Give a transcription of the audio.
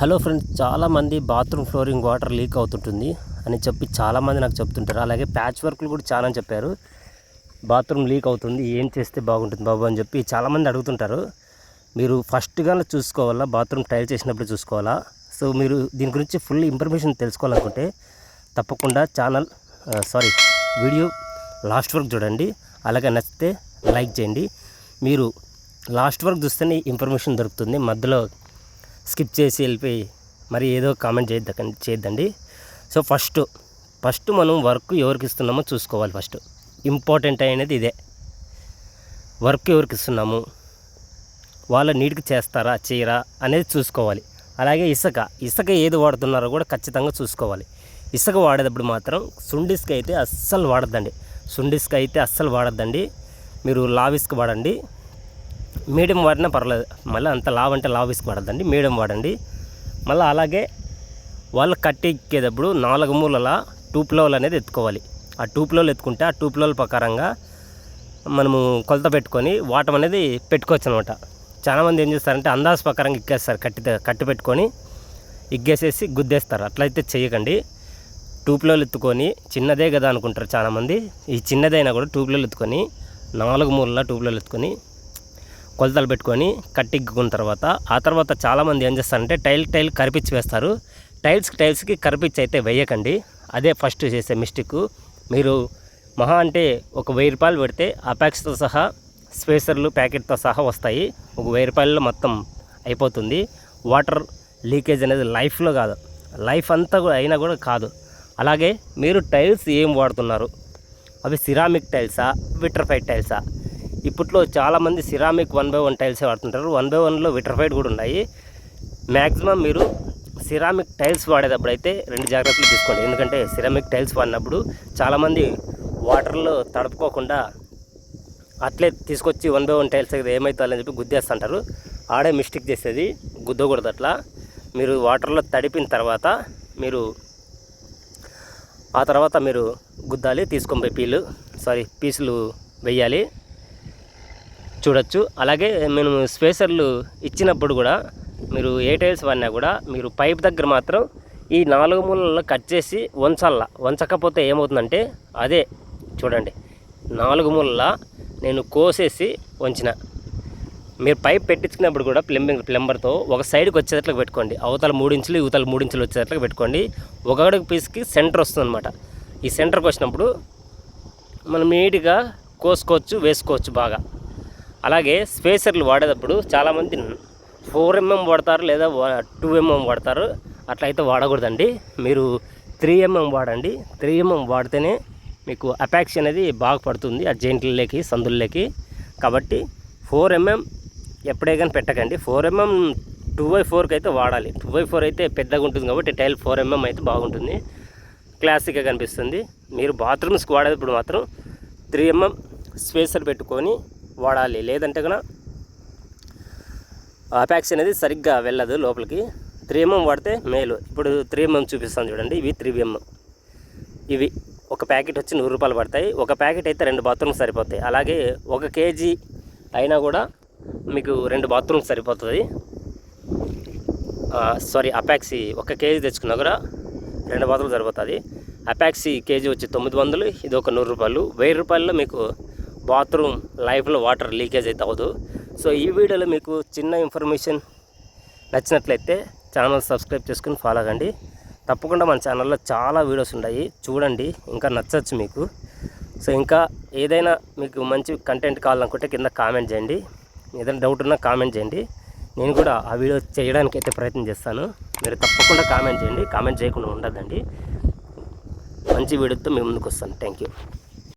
Hello friends చాలామంది bathroom flooring water leak అవుతుంటుంది అని చెప్పి చాలామంది నాకు చెప్తుంటారు. అలాగే ప్యాచ్ వర్క్లు కూడా చాలా చెప్పారు. బాత్రూమ్ లీక్ అవుతుంది ఏం చేస్తే బాగుంటుంది బాబు అని చెప్పి చాలామంది అడుగుతుంటారు. మీరు ఫస్ట్గా చూసుకోవాలా బాత్రూమ్ టైల్ చేసినప్పుడు చూసుకోవాలా? సో మీరు దీని గురించి ఫుల్ ఇన్ఫర్మేషన్ తెలుసుకోవాలనుకుంటే తప్పకుండా ఛానల్ సారీ వీడియో లాస్ట్ వరకు చూడండి. అలాగే నచ్చితే లైక్ చేయండి. మీరు లాస్ట్ వరకు చూస్తేనే ఇన్ఫర్మేషన్ దొరుకుతుంది. మధ్యలో స్కిప్ చేసి వెళ్ళిపోయి మరి ఏదో కామెంట్ చేయద్దండి సో ఫస్ట్ ఫస్ట్ మనం వర్క్ ఎవరికి ఇస్తున్నామో చూసుకోవాలి ఫస్ట్. ఇంపార్టెంట్ అయినది ఇదే. వర్క్ ఎవరికి ఇస్తున్నాము? వాళ్ళ నీటికి చేస్తారా చేయరా అనేది చూసుకోవాలి. అలాగే ఇసుక ఇసుక ఏది వాడుతున్నారో కూడా ఖచ్చితంగా చూసుకోవాలి. ఇసుక వాడేటప్పుడు మాత్రం సుండిస్క్ అయితే అస్సలు వాడద్దండి. సుండిస్క్ అయితే అస్సలు వాడద్దండి. మీరు లావిస్క్ వాడండి. మీడియం వాడినా పర్లేదు. మళ్ళీ అంత లావ్ అంటే లావ్ ఇసుక మీడియం వాడండి. మళ్ళీ అలాగే వాళ్ళు కట్టి ఎక్కేటప్పుడు నాలుగు మూలల టూ ప్లోల్ అనేది ఎత్తుకోవాలి. ఆ టూ ప్లోలు ఎత్తుకుంటే ఆ టూ ప్లోల ప్రకారంగా మనము కొలత పెట్టుకొని వాటం అనేది పెట్టుకోవచ్చు అనమాట చాలామంది ఏం చేస్తారంటే అందాజు ప్రకారంగా ఇగ్గేస్తారు కట్టి కట్టి పెట్టుకొని ఇగ్గేసేసి గుద్దేస్తారు. అట్లయితే చేయకండి ట్యూబ్లోలు ఎత్తుకొని చిన్నదే కదా అనుకుంటారు చాలామంది. ఈ చిన్నదైనా కూడా ట్యూబ్లోలు ఎత్తుకొని నాలుగు మూలల ట్యూబ్లోలు ఎత్తుకొని కొలతలు పెట్టుకొని కట్టిగ్గుకున్న తర్వాత ఆ తర్వాత చాలామంది ఏం చేస్తారంటే టైల్ టైల్ కరిపించి వేస్తారు. టైల్స్కి టైల్స్కి కరిపించి అయితే వేయకండి. అదే ఫస్ట్ చేసే మిస్టేక్. మీరు మహా అంటే ఒక వెయ్యి రూపాయలు పెడితే అపాక్స్తో సహా స్పేసర్లు ప్యాకెట్తో సహా వస్తాయి. ఒక వెయ్యి రూపాయల్లో మొత్తం అయిపోతుంది. వాటర్ లీకేజ్ అనేది లైఫ్లో కాదు. లైఫ్ అంతా కూడా అయినా కూడా కాదు. అలాగే మీరు టైల్స్ ఏం వాడుతున్నారు? అవి సిరామిక్ టైల్సా విట్రఫైడ్ టైల్సా? ఇప్పట్లో చాలామంది సిరామిక్ వన్ బై వన్ టైల్సే వాడుతుంటారు. వన్ బై వన్లో విట్రఫైడ్ కూడా ఉన్నాయి. మ్యాక్సిమం మీరు సిరామిక్ టైల్స్ వాడేటప్పుడు అయితే రెండు జాగ్రత్తలు తీసుకోండి. ఎందుకంటే సిరామిక్ టైల్స్ వాడినప్పుడు చాలామంది వాటర్లో తడుపుకోకుండా అట్లే తీసుకొచ్చి వన్ బై వన్ టైల్స్ దగ్గర ఏమవుతుందని చెప్పి గుద్దేస్తుంటారు. ఆడే మిస్టేక్ చేసేది గుద్దకూడదు అట్లా. మీరు వాటర్లో తడిపిన తర్వాత మీరు ఆ తర్వాత మీరు గుద్దాలి తీసుకొని పోయి పీలు సారీ పీసులు వెయ్యాలి చూడొచ్చు. అలాగే మేము స్పేసర్లు ఇచ్చినప్పుడు కూడా మీరు ఏ టైల్స్ వాడినా కూడా మీరు పైప్ దగ్గర మాత్రం ఈ నాలుగు మూలల్లో కట్ చేసి వంచాల? వంచకపోతే ఏమవుతుందంటే అదే చూడండి. నాలుగు మూలల నేను కోసేసి వంచిన. మీరు పైప్ పెట్టించుకున్నప్పుడు కూడా ప్లంబింగ్ ప్లంబర్తో ఒక సైడ్కి వచ్చేటట్లు పెట్టుకోండి. అవతల మూడించులు ఇవతల మూడించులు వచ్చేటట్లు పెట్టుకోండి. ఒక అడుగు పీస్కి సెంటర్ వస్తుందన్నమాట. ఈ సెంటర్కి వచ్చినప్పుడు మనం నీట్గా కోసుకోవచ్చు వేసుకోవచ్చు బాగా. అలాగే స్పేసర్లు వాడేటప్పుడు చాలామంది ఫోర్ ఎంఎం వాడతారు లేదా టూ ఎంఎం వాడతారు. అట్లా అయితే వాడకూడదండి. మీరు త్రీ ఎంఎం వాడండి. త్రీ ఎంఎం వాడితేనే మీకు అపాక్స్ అనేది బాగా పడుతుంది. ఆ జెంట్లలోకి సందుల్లోకి. కాబట్టి ఫోర్ ఎంఎం ఎప్పుడే కానీ పెట్టకండి. ఫోర్ ఎంఎం టూ బై ఫోర్కి అయితే వాడాలి. టూ బై ఫోర్ అయితే పెద్దగా ఉంటుంది కాబట్టి టైల్ ఫోర్ ఎంఎం అయితే బాగుంటుంది. క్లాసిక్గా కనిపిస్తుంది. మీరు బాత్రూమ్స్కి వాడేటప్పుడు మాత్రం త్రీ ఎంఎం స్పేసర్ పెట్టుకొని వాడాలి. లేదంటే కనుక అపాక్స్ అనేది సరిగ్గా వెళ్ళదు లోపలికి. త్రీ ఎంఎం వాడితే మేలు. ఇప్పుడు త్రీ ఎంఎం చూపిస్తాను చూడండి. ఇవి త్రీ ఎంఎం ఇవి ఒక ప్యాకెట్ వచ్చి నూరు రూపాయలు పడతాయి. ఒక ప్యాకెట్ అయితే రెండు బాత్రూమ్స్ సరిపోతాయి. అలాగే ఒక కేజీ అయినా కూడా మీకు రెండు బాత్రూమ్స్ సరిపోతుంది. సారీ అపాక్సీ ఒక కేజీ తెచ్చుకున్నా కూడా రెండు బాత్రూమ్స్ సరిపోతుంది. అపాక్సీ కేజీ వచ్చి తొమ్మిది వందలు. ఇది ఒక నూరు రూపాయలు. వెయ్యి రూపాయల్లో మీకు బాత్రూమ్ లైఫ్లో వాటర్ లీకేజ్ అయితే అవ్వదు. సో ఈ వీడియోలో మీకు చిన్న ఇన్ఫర్మేషన్ నచ్చినట్లయితే ఛానల్ సబ్స్క్రైబ్ చేసుకుని ఫాలో అవ్వండి. తప్పకుండా మన ఛానల్లో చాలా వీడియోస్ ఉన్నాయి చూడండి ఇంకా నచ్చచ్చు మీకు. సో ఇంకా ఏదైనా మీకు మంచి కంటెంట్ కావాలనుకుంటే కింద కామెంట్ చేయండి. ఏదైనా డౌట్ ఉన్నా కామెంట్ చేయండి. నేను కూడా ఆ వీడియో చేయడానికి అయితే ప్రయత్నం చేస్తాను. మీరు తప్పకుండా కామెంట్ చేయండి. కామెంట్ చేయకుండా ఉండదండి మంచి వీడియోతో మీ ముందుకు వస్తాను. Thank you